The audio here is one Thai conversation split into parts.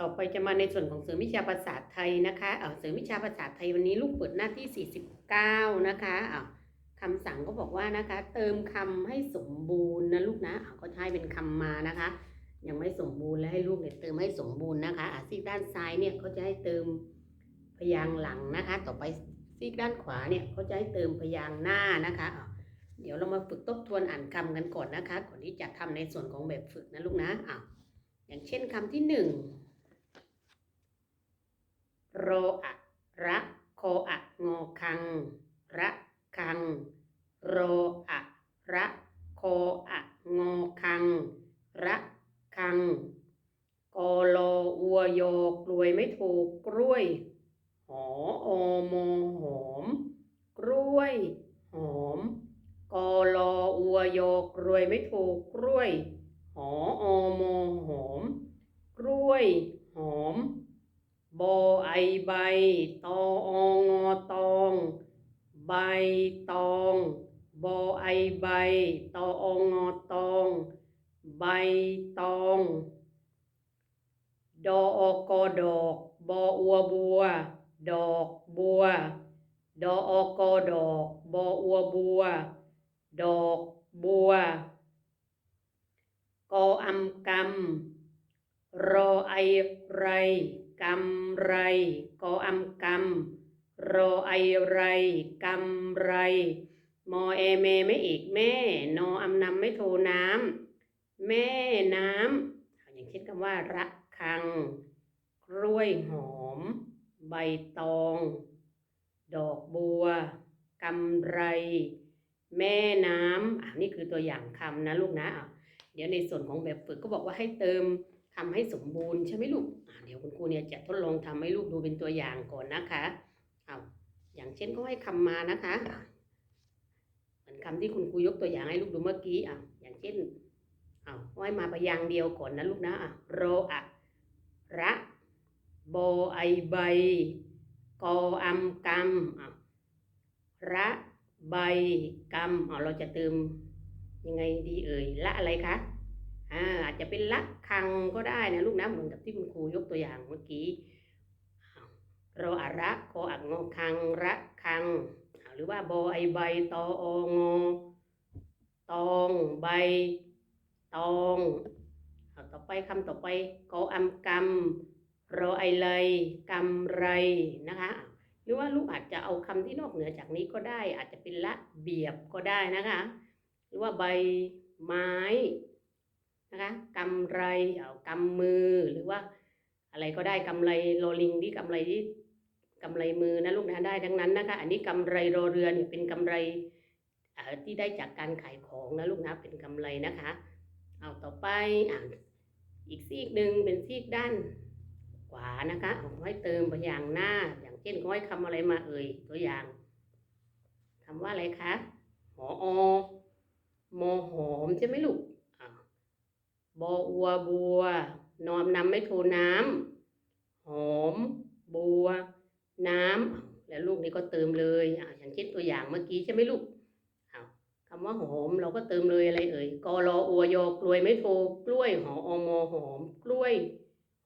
ต่อไปจะมาในส่วนของเสริมวิชาภาษาไทยนะคะเออเสริมวิชาภาษาไทยวันนี้ลูกเปิดหน้าที่ 49 นะคะเอาคำสั่งก็บอกว่านะคะ เติมคำให้สมบูรณ์นะลูกนะเอาก็ใช้เป็นคำมานะคะ ยังไม่สมบูรณ์แล้วให้ลูกเนี่ยเติมให้สมบูรณ์นะคะอะซีกด้านซ้ายเนี่ยเขาจะให้เติมพยางหลังนะคะ ต่อไปซีกด้านขวาเนี่ยเขาจะให้เติมพยางหน้านะคะอ้าเดี๋ยวเรามาฝึกทบทวนอ่านคำกันก่อนนะคะก่อนที่จะทำในส่วนของแบบฝึกนะลูกนะอ้าวอย่างเช่นคำที่หนึ่ง โรอะระโคอะงอคัง ระคัง โรอะระโคอะงอคัง ระคังกอโลอัวโยกลวยไม่ถูกกล้วย หออโมหอม กล้วย หอมกอโลอัวโยกลวยไม่ถูกกล้วย หออโมหอม กล้วย หอม บอไอใบ ตอองอตอง ใบ ตอง บอไอใบ ตอองอตอง ใบตอง ดออกอดอก บออัวบัว ดอกบัว ดออกอดอก บออัวบัว ดอกบัว กออำกำรอไอไรกำไร กออำกำ รอไอไรกำไร มอเอเมไม่อีกแม่ นออำนำไม่โทน้ำแม่น้ำอย่างเช่นคำว่า ระคัง กล้วยหอม ใบตอง ดอกบัวกำไร แม่น้ำอ่านี่คือตัวอย่างคำนะลูกนะอะเดี๋ยวในส่วนของแบบฝึกก็บอกว่าให้เติมคำให้สมบูรณ์ใช่ไหมลูก เดี๋ยวคุณครูเนี่ยจะทดลองทำให้ลูกดูเป็นตัวอย่างก่อนนะคะ เอาอย่างเช่นก็ให้คำมานะคะอะเหมือนคำที่คุณครูยกตัวอย่างให้ลูกดูเมื่อกี้อะอย่างเช่นเอาไว้มาพยางค์เดียวก่อนนะลูกนะอะโรอะระโบไอใบกออัมกำอะระใบกำเอาเราจะเติมยังไงดีเอ่ยละอะไรคะอ่าอาจจะเป็นละคังก็ได้นะลูกนะเหมือนกับที่คุณครูยกตัวอย่างเมื่อกี้อ้าวเราอะระกออักงอคังระคัง หรือว่าบอไอใบตอองอตองใบ ตองต่อไปคำต่อไปกออัมกำรอไอเลยกำไรนะคะหรือว่าลูกอาจจะเอาคำที่นอกเหนือจากนี้ก็ได้ อาจจะเป็นละเบียบก็ได้นะคะ หรือว่าใบไม้นะคะกำไรเอากำมือหรือว่าอะไรก็ได้กำไรโรลิงที่กำไรที่ กำไรมือนะลูกนะได้ทั้งนั้นนะคะ อันนี้กำไรรอเรือนี่เป็นกำไรที่ได้จากการขายของนะลูกนะเป็นกำไรนะคะ เอาต่อไปอ่าอีกซีกหนึ่งเป็นซีกด้านขวานะคะเอาไว้เติมพยางหน้า อย่างเช่นเขาให้คำอะไรมาเอ่ยตัวอย่างคำว่าอะไรคะหออมอหอมใช่ไหมลูกบออัวบัวนอมนำไม่โทน้ำหอม บัว น้ำอ้าวแล้วลู ก็เติมเลยอ่าอย่างเช่นตัวอย่างเมื่อกี้ใช่ไหมลูกอาวคำว่าหอมเราก็เติมเลยอะไรเอ่ยกอรออัวยอกล้วยไม่โทกล้วยหออมอหอม กล้วย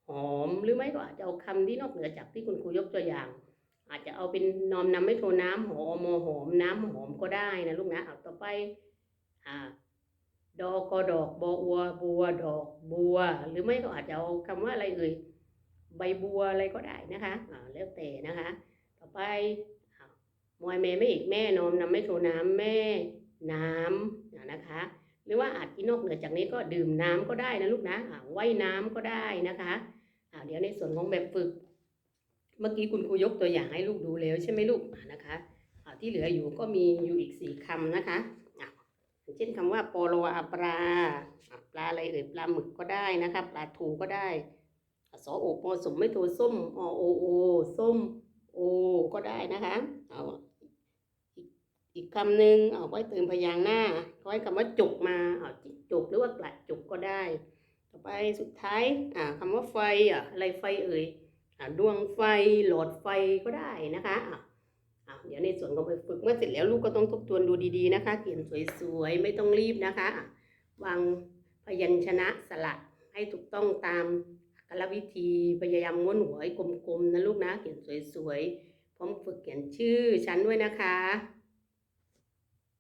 หอมหรือไม่ก็อาจจะเอาคำที่นอกเหนือจากที่คุณครูยกตัวอย่าง อาจจะเอาเป็นนอมนำไม่โทน้ำหอมอหอม น้ำหอมก็ได้นะลูกนะเอาต่อไปอ่าดอกก็ดอกบออัวบัวดอกบัว หรือไม่ก็อาจจะเอาคำว่าอะไรเอ่ยใบบัวอะไรก็ได้นะคะอ่าแล้วแต่นะคะ ต่อไป มอยแม่ไม่อีกแม่นมนำไม่โทน้ำแม่น้ำอ่านะคะ หรือว่าอาจที่นอกเหนือจากนี้ก็ดื่มน้ำก็ได้นะลูกนะว่ายน้ำก็ได้นะคะเดี๋ยวในส่วนของแบบฝึก เมื่อกี้คุณครูยกตัวอย่างให้ลูกดูแล้วใช่ไหมลูกนะคะที่เหลืออยู่ก็มีอยู่อีกสี่คำนะคะเช่นคำว่าปโลอาปลาอ่าปลาอะไรเอ่ยปลาหมึกก็ได้นะคะปลาทูก็ได้สอโอปอสมไม่โทส้มอโอโอส้มโอก็ได้นะคะเอา อีกคำหนึ่งเอาไว้เติมพยางหน้าไว้คำว่าจุกมาเอาจุกหรือว่ากระจุกก็ได้ ต่อไปสุดท้ายอ่าคำว่าไฟอะอะไรไฟเอ่ยอ่าดวงไฟหลอดไฟก็ได้นะคะอะอะเดี๋ยวในส่วนของไปฝึกเมื่อเสร็จแล้วลูกก็ต้องทบทวนดูดีๆนะคะเขียนสวยๆ ไม่ต้องรีบนะคะวางพยัญชนะสระให้ถูกต้องตามกลวิธีพยายามม้วนหัวให้กลมๆนะลูกนะเขียนสวยๆพร้อมฝึกเขียนชื่อฉันด้วยนะคะ